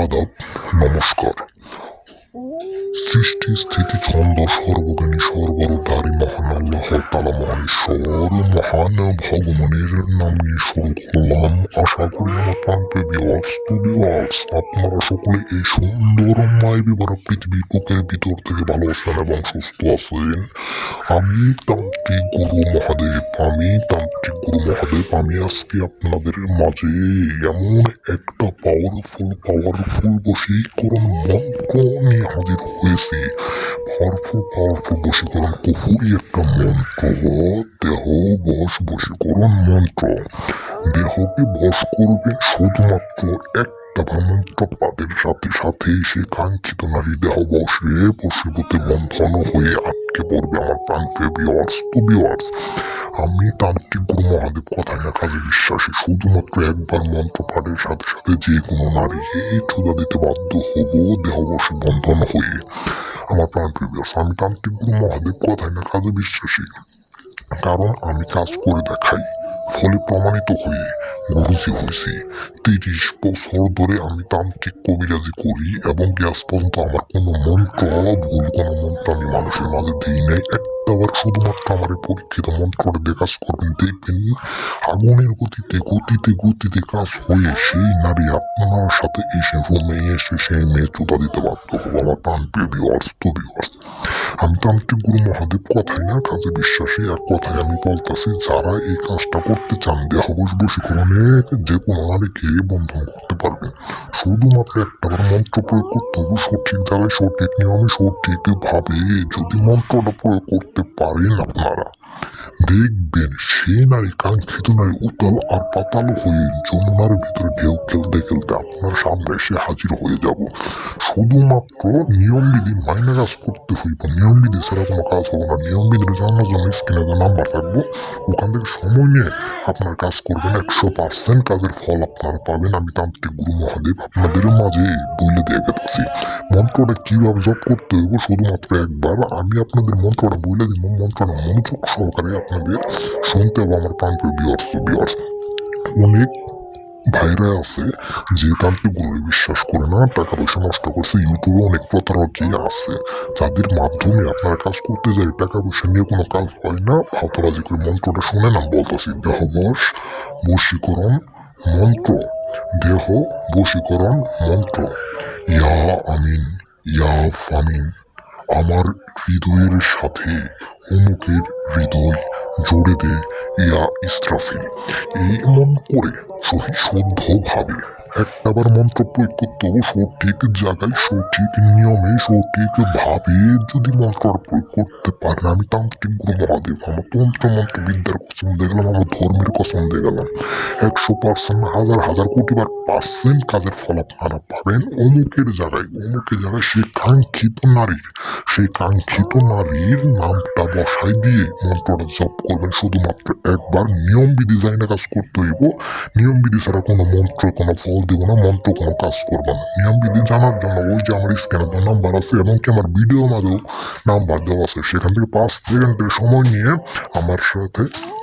আদাব, নমস্কার। সৃষ্টি, স্থিতি, ছন্দ, সর্বজ্ঞানী সর্বরূপধারী মহান আল্লাহ তালা মহানেশ্বর মহান ভগবানের নাম নিয়ে শুরু করলাম। আশা করি আমার প্রান্তে ভিওয়ার্স টু ভিওয়ার্স আপনারা সকলে এই সুন্দর মায়াবী ভরা পৃথিবীর বুকের ভিতর থেকে ভালো আছেন এবং সুস্থ আছেন। আমি তান্ত্রিক গুরু মহাদেব আমি তান্ত্রিক গুরু মহাদেব আমি আজকে আপনাদের মাঝে এমন একটা পাওয়ারফুল পাওয়ারফুল বশীকরণ মন্ত্র নিয়ে হাজির হয়েছি। পাওয়ারফুল পাওয়ারফুল বশীকরণ, কুহুরি একটা মন্ত্র, দেহ বশ বশীকরণ মন্ত্র। দেহকে বশ করবেন শুধুমাত্র একটা পাঠের সাথে সাথে সে কাঙ্ক্ষিত নারী দেহ বসে বন্ধন হয়ে আটকে পড়বে আমার প্রান্তে বিওয়ার্স টু বিওয়ার্স আমি তান্ত্রিক গুরু মহাদেব কথায় কাজে বিশ্বাসী, শুধুমাত্র একবার মন্ত্র পাঠের সাথে সাথে যে কোনো নারী চুদা দিতে বাধ্য হব দেহবশে বন্ধন হয়ে। আমার প্রাণ প্রিয় আমি তান্ত্রিক গুরু মহাদেব কথায় না কাজে বিশ্বাসী, কারণ আমি কাজ করে দেখাই, ফলে প্রমাণিত হয়ে গুরুজি হয়েছি। তিরিশ বছর ধরে আমি তান্ত্রিক কবিরাজি করি এবং গ্যাস পর্যন্ত আমার কোনো মন্ত্র, ভুল কোনো মন্ত্র আমি মানুষের মাঝে দিই নাই। একটাবার শুধুমাত্র আমার পরীক্ষিত মন্ত্রটা দিয়ে কাজ করবেন, দেখবেন আগুনের গতিতে গতিতে গতিতে কাজ হয়ে সেই নারী আপনার সাথে এসে রুমে এসে সেই মেয়ে চুতা দিতে বাধ্য হব। আমার প্রাণ প্রিয় ভিওয়ার্স তো ভিওয়ার্স আমি তো আমি গুরু মহাদেব কথাই না, কাজে বিশ্বাসী এক কথায় আমি বলতেছি, যারা এই কাজটা করতে চান, দেহবশ বশীকরণে যে কোনো নারীকে বন্ধন করতে পারবেন শুধুমাত্র একটাবার মন্ত্র প্রয়োগ করতে হবে, সঠিক জায়গায় সঠিক নিয়মে সঠিকভাবে যদি মন্ত্রটা প্রয়োগ করতে পারেন আপনারা। দেখবেন সেই নারী কাঙ্ক্ষিত নারী উতাল আর পাতাল হয়ে যমুনার ভিতরে ঢেউ খেলতে খেলতে আপনার সামনে এসে হাজির হয়ে যাব। শুধুমাত্র নিয়মবিধি মাইনে কাজ করতে হইব। নিয়মবিধি ছাড়া কোনো কাজ হবে না। নিয়মবিধি জানার জন্য স্ক্রিনে যে নাম্বার থাকব। ওখান থেকে সময় নিয়ে আপনার কাজ করবেন। একশো পার্সেন্ট কাজের ফল আপনারা পাবেন। আমি তান্ত্রিক গুরু মহাদেব, আপনাদের মাঝে বলে দিয়ে গেছি মন্ত্রটা কীভাবে জপ করতে হইব শুধুমাত্র একবার, আমি আপনাদের মন্ত্রটা বলে দিব। মন্ত্রটা মনোযোগ সহকারে আপনাদের শুনতে হবে আমার প্রাণ বিয়ার্স বিয়ার্স অনেক ভাইরা আছে যে তান্ত্রিক গুরুরে বিশ্বাস করে না টাকা পয়সা নষ্ট করছে। ইউটিউবে অনেক প্রতারকই আছে, যাদের মাধ্যমে আপনারা কাজ করতে যায় টাকা পয়সা নিয়ে কোনো কাজ হয় না। ভাতরাজি করে মন্ত্রটা শুনে না বলতেছি, দেহ বশ, বশীকরণ মন্ত্র। দেহ, বশীকরণ, মন্ত্র। ইয়া আমিন, ইয়া ফামিন। আমার হৃদয়ের সাথে অমুকের হৃদয় জোড়ে দে, ইয়া ইস্ত্রাফিল মন করে সহি শুদ্ধভাবে একটাবার মন্ত্র প্রয়োগ করতে হবে সঠিক জায়গায়, সঠিক নিয়মে সঠিকভাবে যদি মন্ত্রটা প্রয়োগ করতে পারেন আমি তান্ত্রিক গুরু মহাদেব, আমার তন্ত্র মন্ত্র বিদ্যার কসম দিয়ে গেলাম, আমার ধর্মের কসম দিয়ে গেলাম। একশো পার্সেন্ট, হাজার হাজার কোটি বার পার্সেন্ট কাজের ফল আপনারা পাবেন অমুকের জায়গায় অমুকের জায়গায় সেই কাঙ্ক্ষিত নারীর, সেই কাঙ্ক্ষিত নারীর নামটা বসাই দিয়ে মন্ত্রটা জপ করবেন। শুধুমাত্র একবার নিয়ম বিধি যায় না কাজ করতে হইব। নিয়ম বিধি ছাড়া কোনো মন্ত্র, কোনো ফল দিব না, মন্ত্র কোনো কাজ করব না। নিয়ম বিধি জানার জন্য ওই যে আমার স্ক্যানে নাম্বার আছে এবং কি আমার ভিডিওর মাঝেও নাম্বার দেওয়া আছে। সেখান থেকে পাঁচ সেকেন্ডের সময় নিয়ে আমার সাথে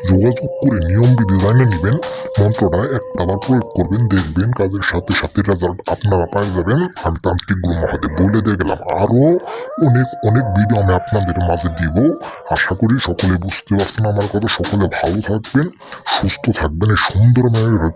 যোগাযোগ করে নিয়ম বিধি জানিয়ে নেবেন, মন্ত্রটা একটাবার প্রয়োগ করবেন, দেখবেন কাজের সাথে সাথে রেজাল্ট আপনারা পেয়ে যাবেন। আমি তান্ত্রিক গুরু মহাদেব বলে দিয়ে গেলাম। আরও অনেক অনেক ভিডিও আমি আপনাদের মাঝে দিব। আশা করি সকলে বুঝতে পারছেন আমার কথা। সকলে ভালো থাকবেন, সুস্থ থাকবেন। এই সুন্দর